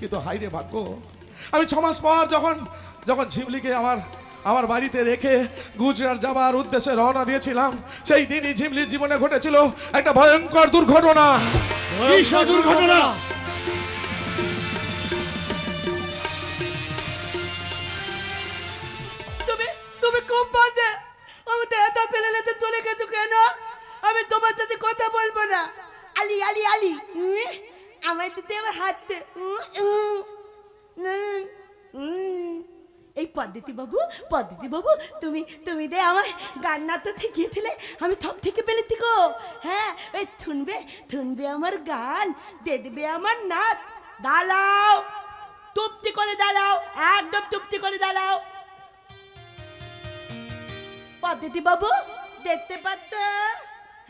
কিন্তু হাইরে ভাগ্য। আমি ছমাস পর যখন যখন ঝিমলিকে আমার আমার বাড়িতে রেখে গুজরাট যাবার উদ্দেশ্যে রওনা দিয়েছিলাম, সেই দিনই ঝিমলির জীবনে ঘটেছিল একটা ভয়ঙ্কর দুর্ঘটনা। দুর্ঘটনা। বাবু, পদ্ধতি বাবু, তুমি তুমি দে আমার গান নাচতে শিখিয়েছিলে, আমি থপ থেকে পেলেছি গো। হ্যাঁ এই থুনবে থুনবে আমার গান, দে দেবে আমার নাচ। দাঁড়াও তুপ্তি করে দাঁড়াও, একদম তুপ্তি করে দাঁড়াও। পদ্ধতি বাবু, দেখতে পাচ্ছ?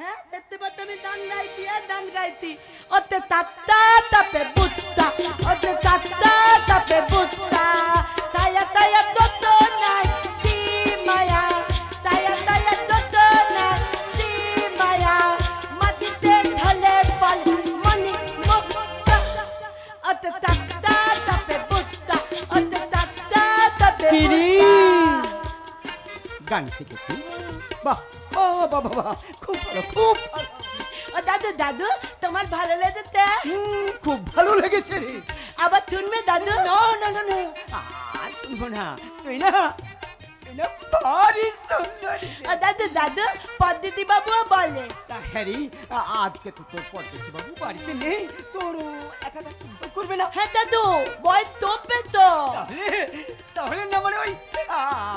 হ্যাঁ দেখতে পাচ্ছ, আমি গান গাইছি আর গান গাইছি। ওতে তাত্তা তাপে বুত্তা ওতে গান শিখেছি। বাহ ও বাবা বাহ খুব ভালো খুব ভালো। ও দাদু দাদু তোমার ভালো লেগেছে? হুম, খুব ভালো লেগেছে রে। আবার শুনবে দাদু? না না না না। আর শুনব না। তুই না। ভারী সুন্দরী। দাদু দাদু পদ্ধতি বাবুও বলে। হ্যারি আজকে তো তোর পদ্মেশী বাবু বাড়িতে নেই। তোর একা করবে না। হ্যাঁ দাদু বয় তোপে তো। তাহলে তাহলে না মানে ওই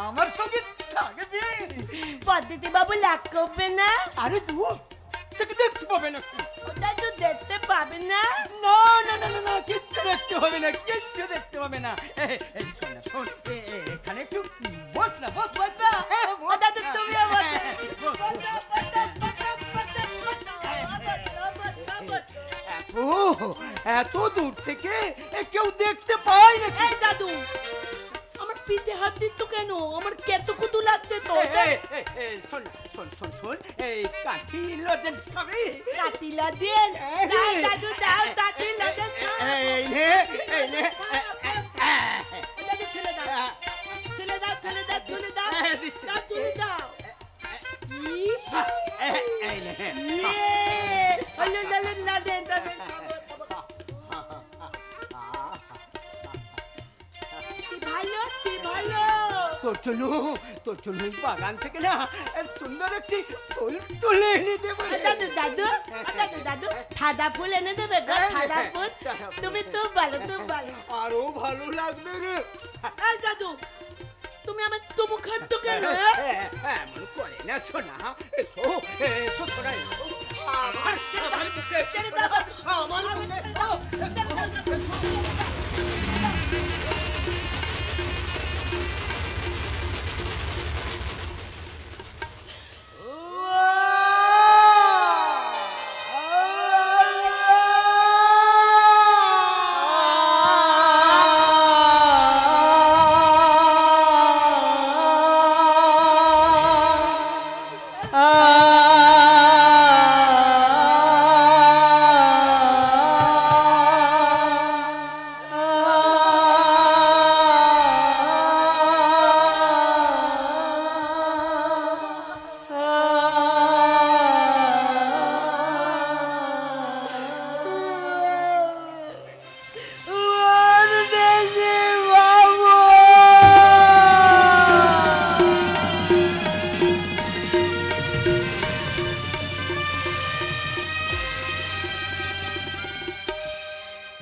আমার সঙ্গে থাকবে। পদ্ধতি বাবু লাগ করবে না। আরে তুই সেকে দেখতে পাবে না? দাদু দেখতে পাবে না। না না না না কিচ্ছু দেখতে হবে না কিচ্ছু দেখতে হবে না। এই, শোন শোন এখানে একটু বস না বস বস না। হ্যাঁ, বসো। হ্যাঁ, বস। ও এত দূর থেকে কেউ দেখতে পায় না এই দাদু আমার পিঠে হাত দিচ্ছ কেন? আমার কেতো কুতু লাগছে তো শোন শোন শোন শোন এই কাঠি লজেন্স খাবি। কাটিলা দেন দাদু দাও কাটিলা দেন এই নে এই নে দিচ্ছি। দাও তুমি দাও নে না তোর জন্য তোর জন্য বাগান থেকে না সুন্দর একটি ফুল তুলে এনে দেবো দাদু দাদু দাদু দাদু সাদা ফুল এনে দেবে হ্যাঁ, সাদা হ্যাঁ, ফুল। তুমি তো ভালো তো ভালো। আরও ভালো লাগবে রে। দাদু তুমি আমার তবু খাদ্য কেন হ্যাঁ, হ্যাঁ? হ্যাঁ, হ্যাঁ, এমন করে না সোনা এসো এসো সোনা এসো আমার আমার বুকে। আমার বুকে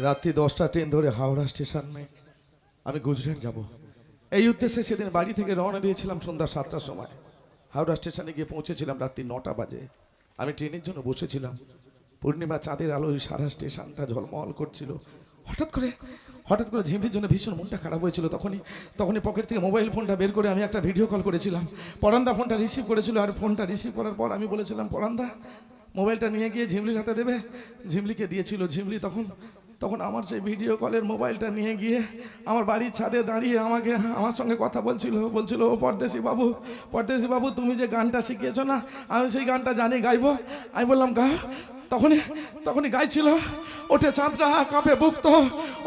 রাত্রি দশটা ট্রেন ধরে হাওড়া স্টেশনে আমি গুজরাট যাব। এই উদ্দেশ্যে সেদিন বাড়ি থেকে রওনা দিয়েছিলাম সন্ধ্যা সাতটার সময়। হাওড়া স্টেশনে গিয়ে পৌঁছেছিলাম রাত্রি নটা বাজে। আমি ট্রেনের জন্য বসেছিলাম। পূর্ণিমা চাঁদের আলোয় সারা স্টেশনটা ঝলমল করছিল। হঠাৎ করে হঠাৎ করে ঝিমড়ির জন্য ভীষণ মনটা খারাপ হয়েছিল। তখনই তখনই পকেট থেকে মোবাইল ফোনটা বের করে আমি একটা ভিডিও কল করেছিলাম। পরান্দা ফোনটা রিসিভ করেছিল আর ফোনটা রিসিভ করার পর আমি বলেছিলাম, পরান্দা, মোবাইলটা নিয়ে গিয়ে ঝিমলির হাতে দেবে। ঝিমলিকে দিয়েছিল ঝিমলি। তখন তখন আমার সেই ভিডিও কলের মোবাইলটা নিয়ে গিয়ে আমার বাড়ির ছাদে দাঁড়িয়ে আমাকে, আমার সঙ্গে কথা বলছিল বলছিল, ও পরদেশি বাবু পরদেশি বাবু, তুমি যে গানটা শিখিয়েছো না, আমি সেই গানটা জানি, গাইবো। আমি বললাম, গা তখনই তখনই গাইছিল, ওঠে চাঁদরা কাঁপে বুকত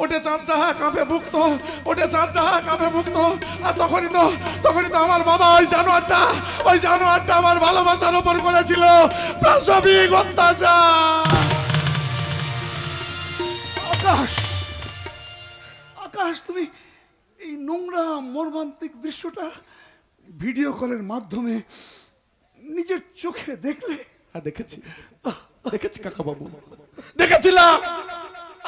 ওঠে চাঁদরা কাঁপে বুকত ওঠে চাঁদরা কাঁপে বুকত আর তখনই তো তখনই তো আমার বাবা ওই জানোয়ারটা ওই জানোয়ারটা আমার ভালোবাসার ওপর করেছিল। প্রাসবিক অত্যাচার! আকাশ! আকাশ, তুমি এই নোংরা, মর্মান্তিক দৃশ্যটা ভিডিও কলের মাধ্যমে নিজের চোখে দেখলে? হ্যাঁ দেখেছি। দেখেছি কাকা বাবু দেখেছিলাম!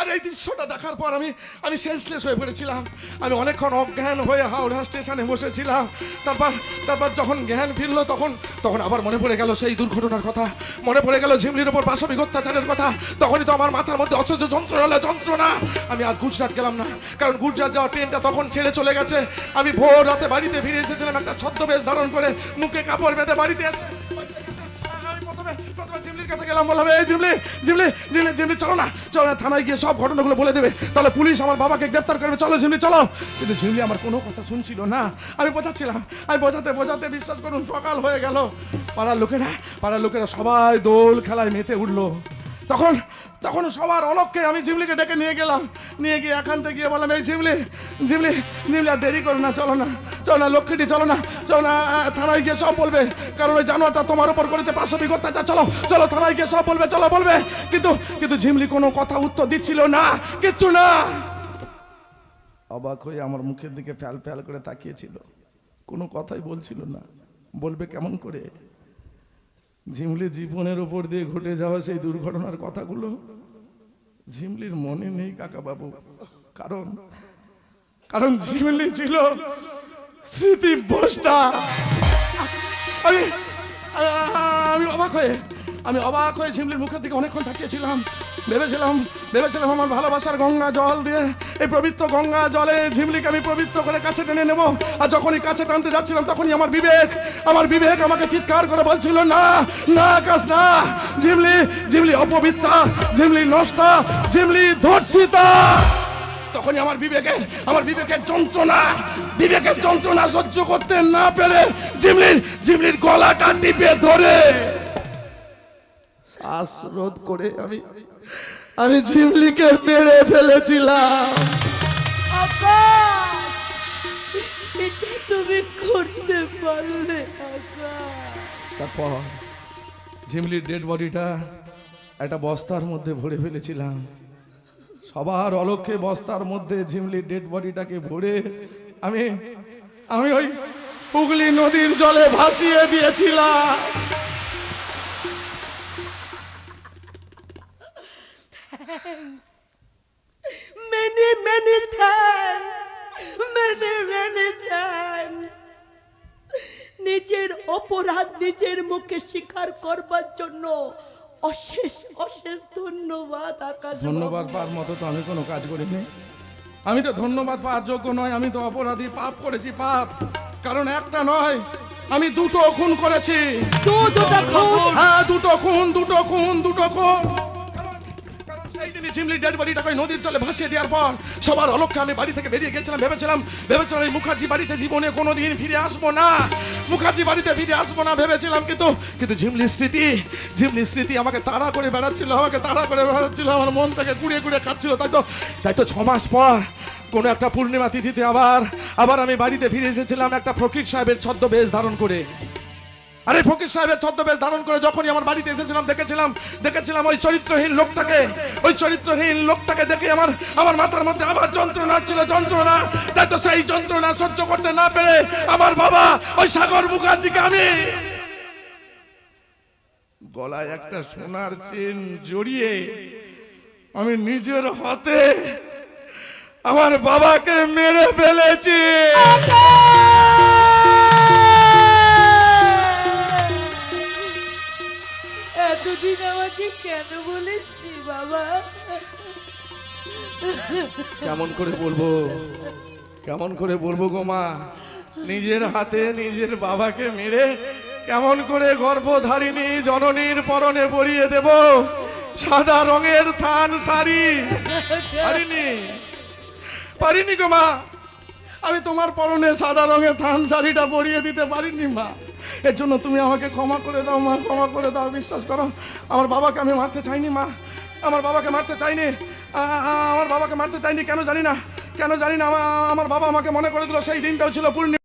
আর এই দৃশ্যটা দেখার পর আমি আমি সেন্সলেস হয়ে পড়েছিলাম। আমি অনেকক্ষণ অজ্ঞান হয়ে হাওড়া স্টেশনে বসেছিলাম। তারপর তারপর যখন জ্ঞান ফিরলো তখন তখন আবার মনে পড়ে গেল সেই দুর্ঘটনার কথা। মনে পড়ে গেল ঝিমলির ওপর পাশবিক অত্যাচারের কথা। তখনই তো আমার মাথার মধ্যে অসহ্য যন্ত্রণা যন্ত্রণা। আমি আর গুজরাট গেলাম না, কারণ গুজরাট যাওয়ার ট্রেনটা তখন ছেড়ে চলে গেছে। আমি ভোর রাতে বাড়িতে ফিরে এসেছিলাম একটা ছদ্মবেশ ধারণ করে, মুখে কাপড় বেঁধে বাড়িতে এসে। জিমলি চলো না চলো না, থানায় গিয়ে সব ঘটনাগুলো বলে দেবে। তাহলে পুলিশ আমার বাবাকে গ্রেপ্তার করবে। চলো কিন্তু আমার কোনো কথা শুনছিল না। আমি বোঝাচ্ছিলাম, আমি বোঝাতে বোঝাতে বিশ্বাস করুন, সকাল হয়ে গেল। পাড়ার লোকেরা পাড়ার লোকেরা সবাই দোল খেলায় মেতে উঠল। তখন তখন সবার অলক্ষ্যে আমি ঝিমলিকে ডেকে নিয়ে গেলাম। নিয়ে গিয়ে এখান থেকে গিয়ে বললাম, এই ঝিমলি ঝিমলি ঝিমলি আর দেরি করো না, চলো না চলো না, লক্ষ্মীটি, চলো না চলো না থানায় গিয়ে সব বলবে। কারণ ওই জানোয়ারটা তোমার উপর করেছে পাশবিক অত্যাচার। চলো চলো, থানায় গিয়ে সব বলবে, চলো, বলবে। কিন্তু কিন্তু ঝিমলি কোনো কথা উত্তর দিচ্ছিল না, কিচ্ছু না। অবাক হয়ে আমার মুখের দিকে ফ্যাল ফ্যাল করে তাকিয়েছিল। কোনো কথাই বলছিল না। বলবে কেমন করে? ঝিমলি জীবনের ওপর দিয়ে ঘটে যাওয়া সেই দুর্ঘটনার কথাগুলো, ঝিমলির মনে নেই কাকা বাবু কারণ কারণ ঝিমলি ছিল স্মৃতি বসটা আমি অবাক হয়ে আমি অবাক হয়ে ঝিমলির মুখের দিকে অনেকক্ষণ তাকিয়েছিলাম। ভেবেছিলাম ভেবেছিলাম আমার ভালোবাসার গঙ্গা জল দিয়ে এই পবিত্র গঙ্গা জলে ঝিমলিকে আমি পবিত্র করে কাছে টেনে নেব। আর যখনই কাছে টানতে যাচ্ছিলাম, তখনই আমার বিবেক আমার বিবেক আমাকে চিৎকার করে বলছিল, না না আকাশ না। ঝিমলি ঝিমলি অপবিত্রা, ঝিমলি নষ্টা, ঝিমলি ধর্ষিতা। তখনই আমার বিবেকের আমার বিবেকের যন্ত্রণা বিবেকের যন্ত্রণা সহ্য করতে না পেরে ঝিমলির ঝিমলির গলাটা টিপে ধরে। শ্বাস রোধ করে আমি আমি ঝিমলিকে মেরে ফেলেছিলাম। এটা তুমি করতে পারলে তারপর ঝিমলির ডেড বডিটা একটা বস্তার মধ্যে ভরে ফেলেছিলাম। সবার অলক্ষে বস্তার মধ্যে ঝিমলির ডেড বডিটাকে ভরে আমি আমি ওই হুগলি নদীর জলে ভাসিয়ে দিয়েছিলাম। Many many thanks. Many many thanks. নিজের অপরাধ নিজের মুখে স্বীকার করবার জন্য অশেষ অশেষ ধন্যবাদ আকাশ ধন্যবাদ পাওয়ার মতো তো আমি কোনো কাজ করিনি। আমি তো ধন্যবাদ পাওয়ার যোগ্য নয় আমি তো অপরাধী পাপ করেছি পাপ। কারণ একটা নয় আমি দুটো খুন করেছি। দু দুটা খুন। হ্যাঁ দুটো খুন দুটো খুন। ঝিমলি ডেড বডিটাকে নদীর জলে ভাসিয়ে দেওয়ার পর সবার অলক্ষ্যে আমি বাড়ি থেকে বেরিয়ে গেছিলাম, ভেবেছিলাম ভেবেছিলাম এই মুখার্জি বাড়িতে জীবনে কোনোদিন ফিরে আসব না। মুখার্জি বাড়িতে ফিরে আসব না ভেবেছিলাম, কিন্তু কিন্তু ঝিমলির স্মৃতি ঝিমলির স্মৃতি আমাকে তাড়া করে বেড়াচ্ছিল, আমাকে তাড়া করে বেড়াচ্ছিল, আমার মন থেকে কুড়িয়ে কুড়িয়ে খাচ্ছিল। তাই তো তাই তো ছ মাস পর কোনো একটা পূর্ণিমা তিথিতে আবার আবার আমি বাড়িতে ফিরে এসেছিলাম একটা ফকির সাহেবের ছদ্মবেশ ধারণ করে। আরে ফকির সাহেবের ছদ্মবেশ ধারণ করে যখনই আমার বাড়িতে এসেছিলাম, দেখেছিলাম দেখেছিলাম ওই চরিত্রহীন লোকটাকে, ওই চরিত্রহীন লোকটাকে দেখে আমার আমার মাথার মধ্যে আবার যন্ত্রণা ছিল, যন্ত্রণা। তাই তো সেই যন্ত্রণা সহ্য করতে না পেরে আমার বাবা ওই সাগর মুখার্জিকে আমি গলায় একটা সোনার চেন জড়িয়ে আমি নিজের হাতে আমার বাবাকে মেরে ফেলেছি। এতদিন আমাকে কেন বলিসনি বাবা? কেমন করে বলব? কেমন করে বলব গো মা? নিজের হাতে নিজের বাবাকে মেরে কেমন করে গর্ভধারিণী জননীর পরনে পরিয়ে দেব? সাদা রঙের থান শাড়ি। পারিনি। পারিনি গো মা। আমি তোমার পরনে সাদা রঙের থান শাড়িটা পরিয়ে দিতে পারিনি মা। এর জন্য তুমি আমাকে ক্ষমা করে দাও, মা, ক্ষমা করে দাও, বিশ্বাস করো। আমার বাবাকে আমি মারতে চাইনি, মা। আমার বাবাকে মারতে চাইনি। আমার বাবাকে মারতে চাইনি, কেন জানি না, কেন জানি না, আমার বাবা আমাকে মনে করে দিল সেই দিনটাও ছিল পূর্ণিমা